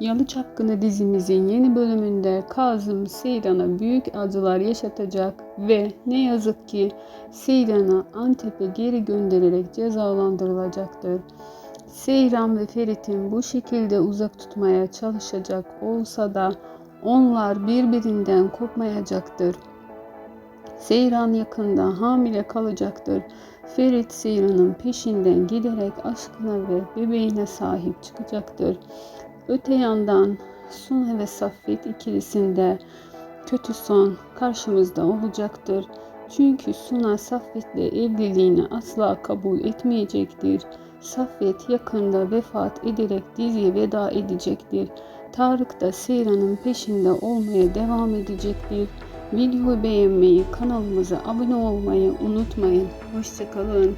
Yalı Çapkını dizimizin yeni bölümünde Kazım Seyran'a büyük acılar yaşatacak ve ne yazık ki Seyran'ı Antep'e geri gönderilerek cezalandırılacaktır. Seyran ve Ferit'in bu şekilde uzak tutmaya çalışacak olsa da onlar birbirinden kopmayacaktır. Seyran yakında hamile kalacaktır. Ferit Seyran'ın peşinden giderek aşkına ve bebeğine sahip çıkacaktır. Öte yandan Suna ve Saffet ikilisinde kötü son karşımızda olacaktır. Çünkü Suna Saffet'le evliliğini asla kabul etmeyecektir. Saffet yakında vefat ederek diziye veda edecektir. Tarık da Seyran'ın peşinde olmaya devam edecektir. Videoyu beğenmeyi, kanalımıza abone olmayı unutmayın. Hoşçakalın.